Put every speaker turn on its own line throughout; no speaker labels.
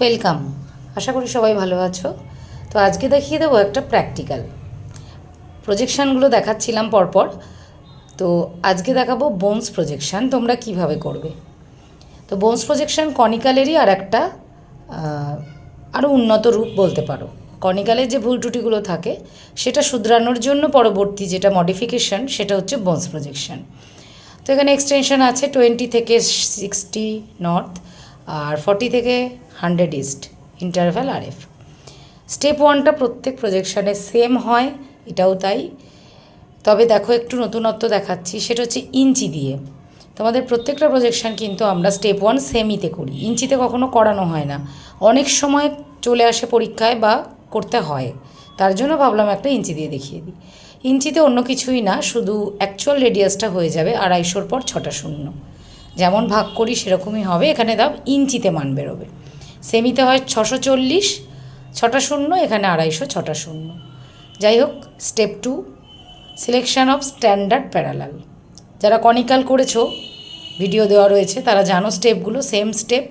Welcome আশা করি সবাই ভালো আছো। তো আজকে দেখিয়ে দেবো একটা প্র্যাকটিক্যাল প্রজেকশানগুলো দেখাচ্ছিলাম পরপর। তো আজকে দেখাবো বোনস প্রজেকশান তোমরা কীভাবে করবে। তো বোনস প্রজেকশান কনিকালেরই আর একটা আরও উন্নত রূপ বলতে পারো। কনিকালের যে ভুল ত্রুটিগুলো থাকে, সেটা শুধরানোর জন্য পরবর্তী যেটা মডিফিকেশন সেটা হচ্ছে বোনস প্রজেকশান তো এখানে এক্সটেনশন আছে টোয়েন্টি থেকে সিক্সটি নর্থ আর ফর্টি থেকে hundred east interval R F step ওয়ানটা প্রত্যেক প্রজেকশানে সেম হয়, এটাও তাই। তবে দেখো একটু নতুনত্ব দেখাচ্ছি, সেটা হচ্ছে ইঞ্চি দিয়ে। তোমাদের প্রত্যেকটা প্রজেকশান কিন্তু আমরা স্টেপ ওয়ান সেমিতে করি, ইঞ্চিতে কখনো করানো হয় না। অনেক সময় চলে আসে পরীক্ষায় বা করতে হয়, তার জন্য ভাবলাম একটা ইঞ্চি দিয়ে দেখিয়ে দিই। ইঞ্চিতে অন্য কিছুই না, শুধু অ্যাকচুয়াল রেডিয়াসটা হয়ে যাবে আড়াইশোর পর ছটা শূন্য। যেমন ভাগ করি সেরকমই হবে। এখানে দাও, ইঞ্চিতে মান বেরোবে। সেমিতে হয় ছশো চল্লিশ, ছটা শূন্য, এখানে আড়াইশো, ছটা শূন্য। যাই হোক step two selection of standard parallel যারা কনিকাল করেছ ভিডিও দেওয়া রয়েছে, তারা জানো স্টেপগুলো সেম স্টেপ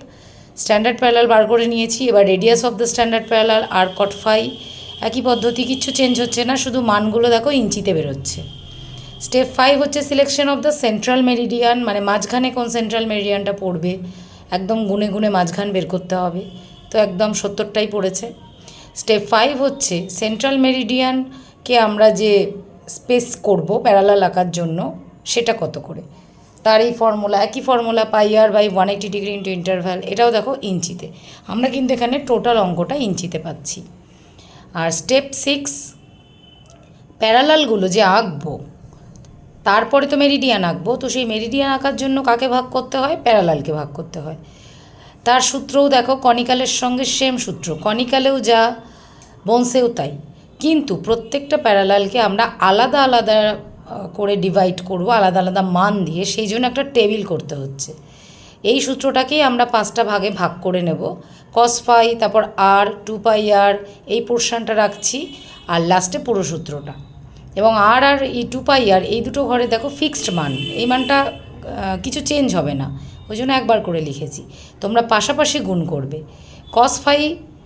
স্ট্যান্ডার্ড প্যারালাল বার করে নিয়েছি, এবার radius of the standard parallel R cot phi একই পদ্ধতি, কিচ্ছু চেঞ্জ হচ্ছে না, শুধু মানগুলো দেখো, ইঞ্চিতে বেরোচ্ছে। স্টেপ ফাইভ হচ্ছে selection of the central meridian মানে মাঝখানে কোন সেন্ট্রাল মেরিডিয়ানটা পড়বে, একদম গুনে গুনে মাঝখান বের করতে হবে, তো একদম সত্তরটাই পড়েছে। স্টেপ ফাইভ হচ্ছে সেন্ট্রাল মেরিডিয়ানকে আমরা যে স্পেস করব প্যারালাল আঁকার জন্য, সেটা কত করে? তার এই ফর্মুলা একই formula pi R by one eighty degree into interval এটাও দেখো ইঞ্চিতে। আমরা কিন্তু এখানে টোটাল অঙ্কটা ইঞ্চিতে পাচ্ছি। আর স্টেপ সিক্স প্যারালালগুলো যে আঁকবো তারপরে তো মেরিডিয়ান আঁকবো, তো সেই মেরিডিয়ান আঁকার জন্য কাকে ভাগ করতে হয়? প্যারালালকে ভাগ করতে হয়। তার সূত্রও দেখো, কনিকালের সঙ্গে সেম সূত্র। কনিকালেও যা, বনসেও তাই। কিন্তু প্রত্যেকটা প্যারালালকে আমরা আলাদা আলাদা করে ডিভাইড করব, আলাদা আলাদা মান দিয়ে। সেই জন্য একটা টেবিল করতে হচ্ছে। এই সূত্রটাকেই আমরা পাঁচটা ভাগে ভাগ করে নেব। কস পাই তারপর আর টু পাই আর এই পোর্শনটা রাখছি। আর লাস্টে পুরো সূত্রটা। এবং আর আর এই টু পাই আর এই দুটো ঘরে দেখো ফিক্সড মান। এই মানটা কিছু চেঞ্জ হবে না। ওই জন্য একবার করে লিখেছি। তোমরা পাশাপাশি গুণ করবে। কস ফাই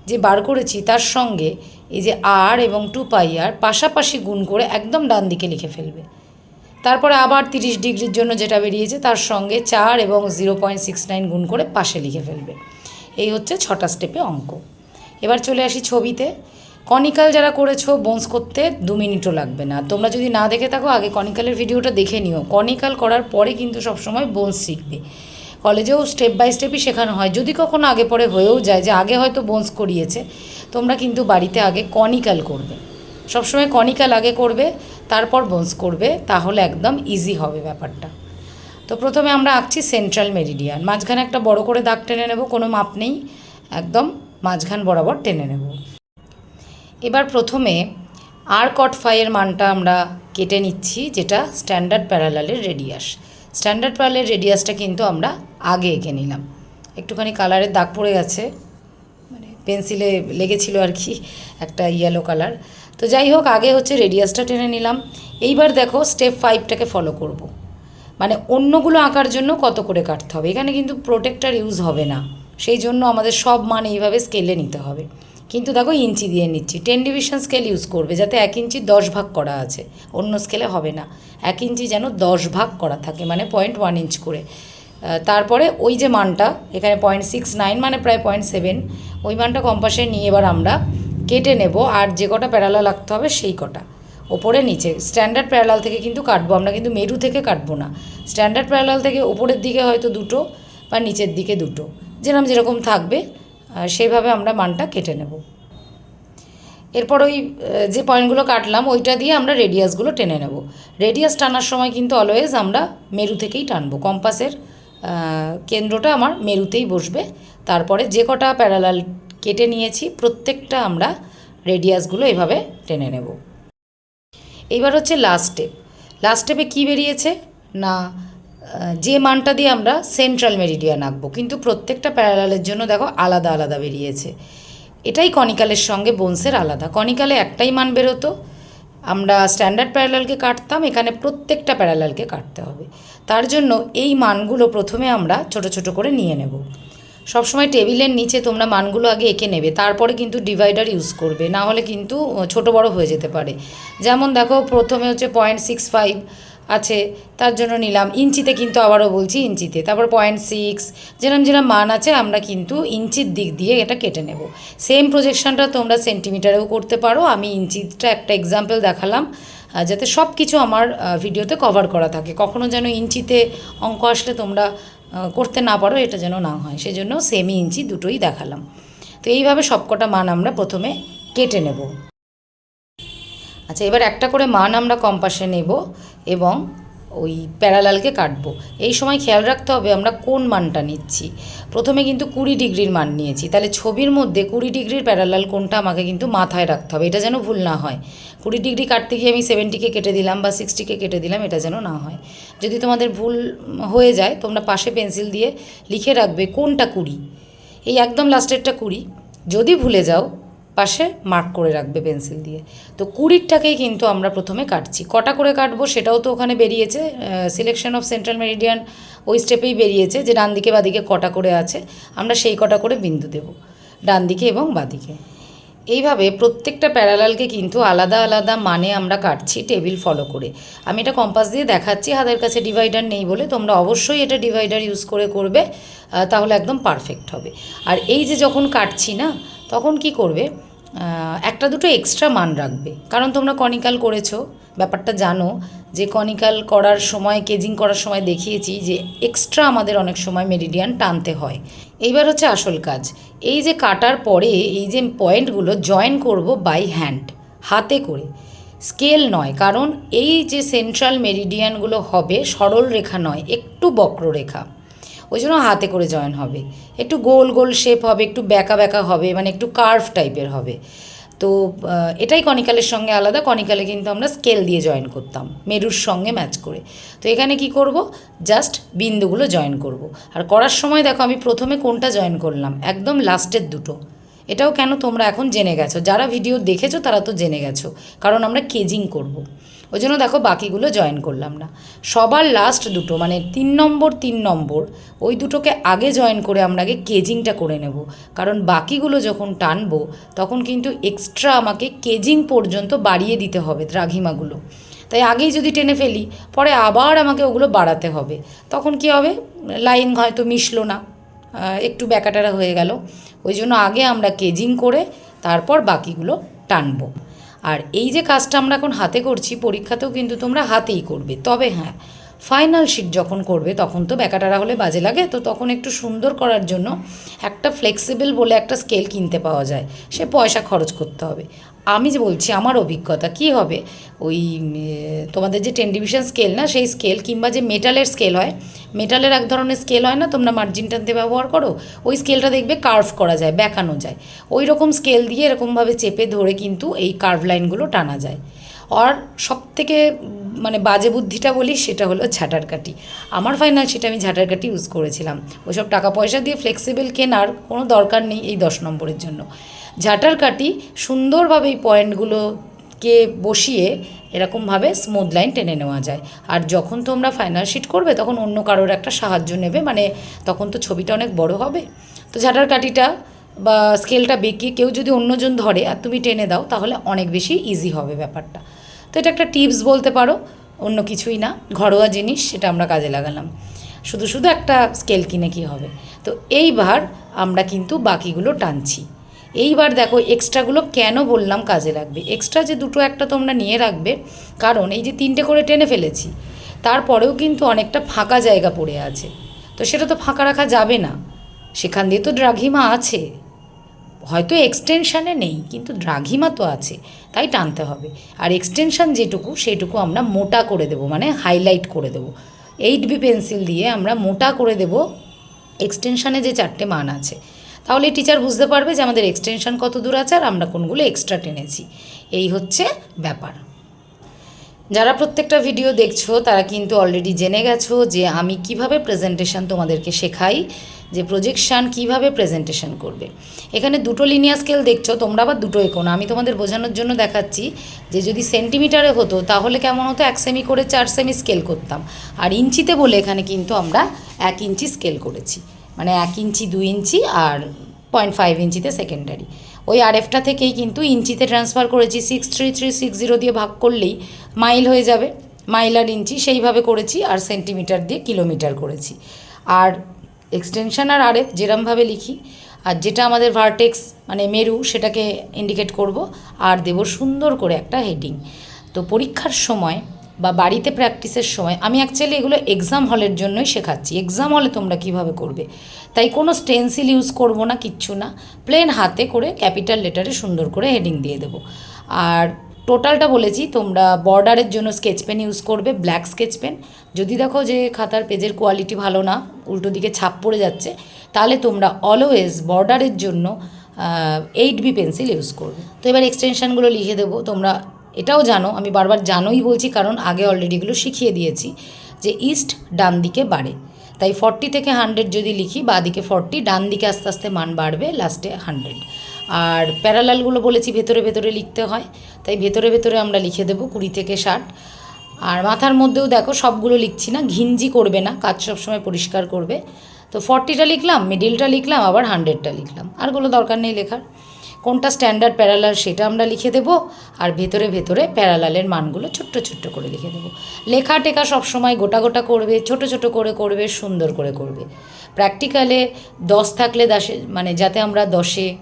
যে বার করেছি তার সঙ্গে এই যে আর এবং টু পাই আর পাশাপাশি গুণ করে একদম ডান দিকে লিখে ফেলবে। তারপরে আবার তিরিশ ডিগ্রির জন্য যেটা বেরিয়েছে তার সঙ্গে চার এবং জিরো পয়েন্ট সিক্স নাইন গুণ করে পাশে লিখে ফেলবে। এই হচ্ছে ছটা স্টেপে অঙ্ক। এবার চলে আসি ছবিতে। কনিকাল যারা করেছ বোনস করতে দু মিনিটও লাগবে না। তোমরা যদি না দেখে থাকো, আগে কনিকালের ভিডিওটা দেখে নিও। কনিকাল করার পরে কিন্তু সবসময় বোনস শিখবে। কলেজেও স্টেপ বাই স্টেপই শেখানো হয়। যদি কখনো আগে পরে হয়েও যায় যে আগে হয়তো বোনস করিয়েছে, তোমরা কিন্তু বাড়িতে আগে কনিকাল করবে। সবসময় কনিকাল আগে করবে, তারপর বোনস করবে, তাহলে একদম ইজি হবে ব্যাপারটা। তো প্রথমে আমরা আঁকছি সেন্ট্রাল মেরিডিয়ান মাঝখানে একটা বড় করে দাগ টেনে নেব, কোনো মাপ নেই। একদম মাঝখান বরাবর টেনে নেব। এবার প্রথমে আর কট ফাইয়ের মানটা আমরা কেটে নিচ্ছি, যেটা স্ট্যান্ডার্ড প্যারালালের রেডিয়াস। স্ট্যান্ডার্ড প্যারালের রেডিয়াসটা কিন্তু আমরা আগে এঁকে নিলাম। একটুখানি কালারের দাগ পড়ে গেছে মানে পেন্সিলে লেগেছিল আর কি, একটা ইয়েলো কালার তো যাই হোক, আগে হচ্ছে রেডিয়াসটা টেনে নিলাম। এইবার দেখো স্টেপ ফাইভটাকে ফলো করব। মানে অন্যগুলো আঁকার জন্য কত করে কাটতে হবে? এখানে কিন্তু প্রোটেক্টার ইউজ হবে না। সেই জন্য আমাদের সব মান এইভাবে স্কেলে নিতে হবে। কিন্তু দেখো ইঞ্চি দিয়ে নিচ্ছি। টেন ডিভিশন স্কেল ইউজ করবে, যাতে এক ইঞ্চি দশ ভাগ করা আছে। অন্য স্কেলে হবে না। এক ইঞ্চি যেন দশ ভাগ করা থাকে মানে পয়েন্ট ওয়ান ইঞ্চ করে। তারপরে ওই যে মানটা, এখানে পয়েন্ট সিক্স নাইন মানে প্রায় পয়েন্ট সেভেন ওই মানটা কম্পাসে নিয়ে এবার আমরা কেটে নেব, আর যে কটা প্যারালা লাগতে হবে সেই কটা। ওপরে নিচে স্ট্যান্ডার্ড প্যারালাল থেকে কিন্তু কাটবো, আমরা কিন্তু মেরু থেকে কাটবো না। স্ট্যান্ডার্ড প্যারালাল থেকে ওপরের দিকে হয়তো দুটো, বা নিচের দিকে দুটো যেরকম যেরকম থাকবে সেইভাবে আমরা মানটা কেটে নেব। এরপর ওই যে পয়েন্টগুলো কাটলাম, ওইটা দিয়ে আমরা রেডিয়াসগুলো টেনে নেব। রেডিয়াস টানার সময় কিন্তু অলওয়েজ আমরা মেরু থেকেই টানবো। কম্পাসের কেন্দ্রটা আমার মেরুতেই বসবে। তারপরে যে কটা প্যারালাল কেটে নিয়েছি, প্রত্যেকটা আমরা রেডিয়াসগুলো এভাবে টেনে নেব। এইবার হচ্ছে লাস্ট স্টেপ লাস্ট স্টেপে কী বেরিয়েছে? না যে মানটা দিয়ে আমরা সেন্ট্রাল মেরিডিয়ান আঁকবো, কিন্তু প্রত্যেকটা প্যারালালের জন্য দেখো আলাদা আলাদা বেরিয়েছে। এটাই কনিকালের সঙ্গে বোনসের আলাদা। কনিকালে একটাই মান বেরোতো, আমরা স্ট্যান্ডার্ড প্যারালালকে কাটতাম, এখানে প্রত্যেকটা প্যারালালকে কাটতে হবে। তার জন্য এই মানগুলো প্রথমে আমরা ছোট ছোট করে নিয়ে নেব। সবসময় টেবিলের নিচে তোমরা মানগুলো আগে এঁকে নেবে, তারপরে কিন্তু ডিভাইডার ইউজ করবে, না হলে কিন্তু ছোট বড় হয়ে যেতে পারে। যেমন দেখো, প্রথমে হচ্ছে পয়েন্ট সিক্স ফাইভ আছে, তার জন্য নিলাম। ইঞ্চিতে কিন্তু আবারও বলছি ইঞ্চিতে। তারপর পয়েন্ট সিক্স যেরম যেরম মান আছে, আমরা কিন্তু ইঞ্চির দিক দিয়ে এটা কেটে নেব। সেম প্রজেকশনটা তোমরা সেন্টিমিটারেও করতে পারো। আমি ইঞ্চিটা একটা এক্সাম্পল দেখালাম যাতে সব কিছু আমার ভিডিওতে কভার করা থাকে। কখনো যেন ইঞ্চিতে অঙ্ক আসলে তোমরা করতে না পারো, এটা যেন না হয়। সেই জন্য সেমি ইঞ্চি দুটোই দেখালাম। তো এইভাবে সবকটা মান আমরা প্রথমে কেটে নেব। আচ্ছা এবার একটা করে মান আমরা কম্পাসে নেব এবং ওই প্যারালালকে কাটবো। এই সময় খেয়াল রাখতে হবে আমরা কোন মানটা নিচ্ছি। প্রথমে কিন্তু কুড়ি ডিগ্রির মান নিয়েছি। তাহলে ছবির মধ্যে কুড়ি ডিগ্রির প্যারালাল কোনটা আমাকে কিন্তু মাথায় রাখতে হবে, এটা যেন ভুল না হয়। কুড়ি ডিগ্রি কাটতে গিয়ে আমি সেভেন্টিকে কেটে দিলাম বা সিক্সটিকে কেটে দিলাম, এটা যেন না হয়। যদি তোমাদের ভুল হয়ে যায়, তোমরা পাশে পেন্সিল দিয়ে লিখে রাখবে কোনটা কুড়ি। এই একদম লাস্টেরটা কুড়ি। যদি ভুলে যাও পাশে মার্ক করে রাখবে পেন্সিল দিয়ে। তো কুড়িরটাকেই কিন্তু আমরা প্রথমে কাটছি। কটা করে কাটবো সেটাও তো ওখানে বেরিয়েছে সিলেকশন অফ সেন্ট্রাল মেরিডিয়ান ওই স্টেপেই বেরিয়েছে যে ডান দিকে বাদিকে কটা করে আছে, আমরা সেই কটা করে বিন্দু দেব, ডান দিকে এবং বাদিকে। এইভাবে প্রত্যেকটা প্যারালালকে কিন্তু আলাদা আলাদা মানে আমরা কাটছি টেবিল ফলো করে। আমি এটা কম্পাস দিয়ে দেখাচ্ছি, হাতের কাছে ডিভাইডার নেই বলে, তোমরা অবশ্যই এটা ডিভাইডার ইউজ করে করবে তাহলে একদম পারফেক্ট হবে। আর এই যে যখন কাটছি না, তখন কি করবে? একটা দুটো এক্সট্রা মান রাখবে। কারণ তোমরা কনিকাল করেছ, ব্যাপারটা জানো যে কনিকাল করার সময় কেজিং করার সময় দেখিয়েছি যে এক্সট্রা আমাদের অনেক সময় মেরিডিয়ান টানতে হয়। এইবার হচ্ছে আসল কাজ। এই যে কাটার পরে এই যে পয়েন্টগুলো জয়েন করব বাই হ্যান্ড হাতে করে। স্কেল নয়, কারণ এই যে সেন্ট্রাল মেরিডিয়ানগুলো হবে সরল রেখা নয়, একটু বক্ররেখা। ওই জন্য হাতে করে জয়েন হবে। একটু গোল গোল শেপ হবে, একটু ব্যাকা ব্যাকা হবে মানে একটু কার্ভ টাইপের হবে। তো এটাই কনিকালের সঙ্গে আলাদা। কনিকালে কিন্তু আমরা স্কেল দিয়ে জয়েন করতাম, মেরুর সঙ্গে ম্যাচ করে। তো এখানে কি করব? জাস্ট বিন্দুগুলো জয়েন করব। আর করার সময় দেখো, আমি প্রথমে কোনটা জয়েন করলাম? একদম লাস্টের দুটো। এটাও কেন তোমরা এখন জেনে গেছো? যারা ভিডিও দেখেছ তারা তো জেনে গেছো। কারণ আমরা কেজিং করব। ওই জন্য দেখো বাকিগুলো জয়েন করলাম না। সবার লাস্ট দুটো মানে তিন নম্বর তিন নম্বর, ওই দুটোকে আগে জয়েন করে আমরা আগে কেজিংটা করে নেব। কারণ বাকিগুলো যখন টানবো, তখন কিন্তু এক্সট্রা আমাকে কেজিং পর্যন্ত বাড়িয়ে দিতে হবে দ্রাঘিমাগুলো। তাই আগেই যদি টেনে ফেলি, পরে আবার আমাকে ওগুলো বাড়াতে হবে। তখন কি হবে? লাইন হয়তো মিশলো না একটু ব্যাকাটারা হয়ে গেল। ওই জন্য আগে আমরা কেজিং করে, তারপর বাকিগুলো টানবো। আর এই যে কাজটা আমরা এখন হাতে করছি, পরীক্ষাতেও কিন্তু তোমরা হাতেই করবে। তবে হ্যাঁ ফাইনাল শিট যখন করবে, তখন তো ব্যাকাটারা হলে বাজে লাগে, তো তখন একটু সুন্দর করার জন্য একটা ফ্লেক্সিবল বলে একটা স্কেল কিনতে পাওয়া যায়। সে পয়সা খরচ করতে হবে। আমি যে বলছি, আমার অভিজ্ঞতা, কি হবে? ওই তোমাদের যে টেন ডিভিশন স্কেল না, সেই স্কেল কিংবা যে মেটালের স্কেল হয় মেটালের এক ধরনের স্কেল হয় না, তোমরা মার্জিন টানতে ব্যবহার করো, ওই স্কেলটা দেখবে কার্ভ করা যায় বেঁকানো যায়। ওই রকম স্কেল দিয়ে এরকমভাবে চেপে ধরে কিন্তু এই কার্ভ লাইনগুলো টানা যায়। আর সব থেকে মানে বাজে বুদ্ধিটা বলি সেটা হলো ঝাঁটার কাটি আমার ফাইনাল সেটা আমি ঝাঁটারকাঠি ইউজ করেছিলাম। ওইসব টাকা পয়সা দিয়ে ফ্লেক্সিবল কেনার কোনো দরকার নেই এই দশ নম্বরের জন্য। ঝাঁটার কাটি সুন্দরভাবে এই পয়েন্টগুলোকে বসিয়ে এরকমভাবে স্মুথ লাইন টেনে নেওয়া যায়। আর যখন তোমরা ফাইনাল শিট করবে, তখন অন্য কারোর একটা সাহায্য নেবে মানে তখন তো ছবিটা অনেক বড় হবে। তো ঝাঁটারকাঠিটা বা স্কেলটা বেঁকিয়ে কেউ যদি অন্যজন ধরে আর তুমি টেনে দাও, তাহলে অনেক বেশি ইজি হবে ব্যাপারটা। তো এটা একটা টিপস বলতে পারো, অন্য কিছুই না, ঘরোয়া জিনিস, সেটা আমরা কাজে লাগালাম। শুধু শুধু একটা স্কেল কিনে কি হবে। তো এইবার আমরা কিন্তু বাকিগুলো টানছি। এইবার দেখো এক্সট্রাগুলো কেন বললাম কাজে লাগবে? এক্সট্রা যে দুটো একটা তোমরা নিয়ে রাখবে, কারণ এই যে তিনটে করে টেনে ফেলেছি, তারপরেও কিন্তু অনেকটা ফাঁকা জায়গা পড়ে আছে। তো সেটা তো ফাঁকা রাখা যাবে না। সেখান দিয়ে তো দ্রাঘিমা আছে। হয়তো এক্সটেনশানে নেই, কিন্তু দ্রাঘিমা তো আছে, তাই টানতে হবে। আর এক্সটেনশান যেটুকু, সেটুকু আমরা মোটা করে দেব মানে হাইলাইট করে দেব। এইট বি পেন্সিল দিয়ে আমরা মোটা করে দেব এক্সটেনশানে যে চারটে মান আছে। তাহলে টিচার বুঝতে পারবে যে আমাদের এক্সটেনশান কত দূর আছে আর আমরা কোনগুলো এক্সট্রা টেনেছি। এই হচ্ছে ব্যাপার। যারা প্রত্যেকটা ভিডিও দেখছ, তারা কিন্তু অলরেডি জেনে গেছো যে আমি কীভাবে প্রেজেন্টেশন তোমাদেরকে শেখাই, যে প্রজেকশান কীভাবে প্রেজেন্টেশন করবে। এখানে দুটো লিনিয়ার স্কেল দেখছ, তোমরা আবার দুটো এঁকো আমি তোমাদের বোঝানোর জন্য দেখাচ্ছি যে যদি সেন্টিমিটারে হতো, তাহলে কেমন হতো? এক সেমি করে চার সেমি স্কেল করতাম। আর ইঞ্চিতে বলে এখানে কিন্তু আমরা এক ইঞ্চি স্কেল করেছি। মানে এক ইঞ্চি, দুই ইঞ্চি আর পয়েন্ট ফাইভ ইঞ্চিতে সেকেন্ডারি ওই আরএফটা থেকেই কিন্তু ইঞ্চিতে ট্রান্সফার করেছি। Six three three six zero দিয়ে ভাগ করলেই মাইল হয়ে যাবে। মাইল আর ইঞ্চি সেইভাবে করেছি আর সেন্টিমিটার দিয়ে কিলোমিটার করেছি। আর এক্সটেনশন আর আরএফ যেরমভাবে লিখি, আর যেটা আমাদের ভার্টেক্স মানে মেরু সেটাকে ইন্ডিকেট করব, আর দেব সুন্দর করে একটা হেডিং তো পরীক্ষার সময় বা বাড়িতে প্র্যাকটিসের সময় আমি অ্যাকচুয়ালি এগুলো এক্সাম হলের জন্যই শেখাচ্ছি। এক্সাম হলে তোমরা কীভাবে করবে? তাই কোনো স্টেন্সিল ইউজ করব না, কিচ্ছু না। প্লেন হাতে করে ক্যাপিটাল লেটারে সুন্দর করে হেডিং দিয়ে দেবো। আর টোটালটা বলেছি, তোমরা বর্ডারের জন্য স্কেচ পেন ইউজ করবে ব্ল্যাক স্কেচ পেন যদি দেখো যে খাতার পেজের কোয়ালিটি ভালো না, উল্টো দিকে ছাপ পড়ে যাচ্ছে, তাহলে তোমরা অলওয়েজ বর্ডারের জন্য এইট বি পেন্সিল ইউজ করবে। তো এবার এক্সটেনশানগুলো লিখে দেবো। তোমরা এটাও জানো, আমি বারবার জানোই বলছি কারণ আগে অলরেডি এগুলো শিখিয়ে দিয়েছি, যে ইস্ট ডান দিকে বাড়ে। তাই ফর্টি থেকে হান্ড্রেড যদি লিখি, বা দিকে ফর্টি ডান দিকে আস্তে আস্তে মান বাড়বে লাস্টে হান্ড্রেড আর প্যারালালগুলো বলেছি, ভেতরে ভেতরে লিখতে হয়, তাই ভেতরে ভেতরে আমরা লিখে দেবো কুড়ি থেকে ষাট। আর মাথার মধ্যেও দেখো, সবগুলো লিখছি না, ঘিঞ্জি করবে না, কাজ সবসময় পরিষ্কার করবে। তো ফর্টিটা লিখলাম মিডিলটা লিখলাম, আবার হান্ড্রেডটা লিখলাম আরগুলো দরকার নেই লেখার। কোনটা স্ট্যান্ডার্ড প্যারালাল সেটা আমরা লিখে দেবো, আর ভেতরে ভেতরে প্যারালালের মানগুলো ছোট্ট ছোট্ট করে লিখে দেবো। লেখা টেখা সবসময় গোটা গোটা করবে, ছোট ছোট করে করবে, সুন্দর করে করবে। প্র্যাকটিক্যালে দশ থাকলে দশে মানে যাতে আমরা দশে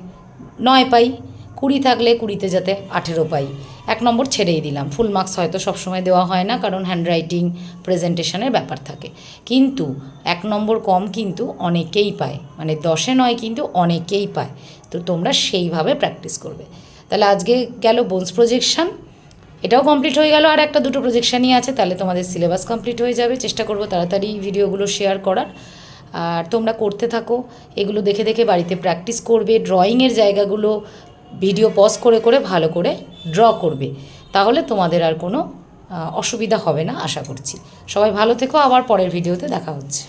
নয় পাই, কুড়ি থাকলে কুড়িতে যাতে আঠেরো পাই। এক নম্বর ছেড়েই দিলাম। ফুল মার্কস হয়তো সবসময় দেওয়া হয় না, কারণ হ্যান্ডরাইটিং প্রেজেন্টেশনের ব্যাপার থাকে। কিন্তু এক নম্বর কম কিন্তু অনেকেই পায়। মানে দশে নয় কিন্তু অনেকেই পায়। তো তোমরা সেইভাবে প্র্যাকটিস করবে। তাহলে আজকে গেল বোনস প্রজেকশান এটাও কমপ্লিট হয়ে গেল, আর একটা দুটো প্রজেকশানই আছে, তাহলে তোমাদের সিলেবাস কমপ্লিট হয়ে যাবে। চেষ্টা করব তাড়াতাড়ি ভিডিওগুলো শেয়ার করার। আর তোমরা করতে থাকো, এগুলো দেখে দেখে বাড়িতে প্র্যাকটিস করবে ড্রয়িংয়ের জায়গাগুলো ভিডিও পজ করে করে ভালো করে ড্র করবে। তাহলে তোমাদের আর কোনো অসুবিধা হবে না, আশা করছি। সবাই ভালো থেকো, আবার পরের ভিডিওতে দেখা হচ্ছে।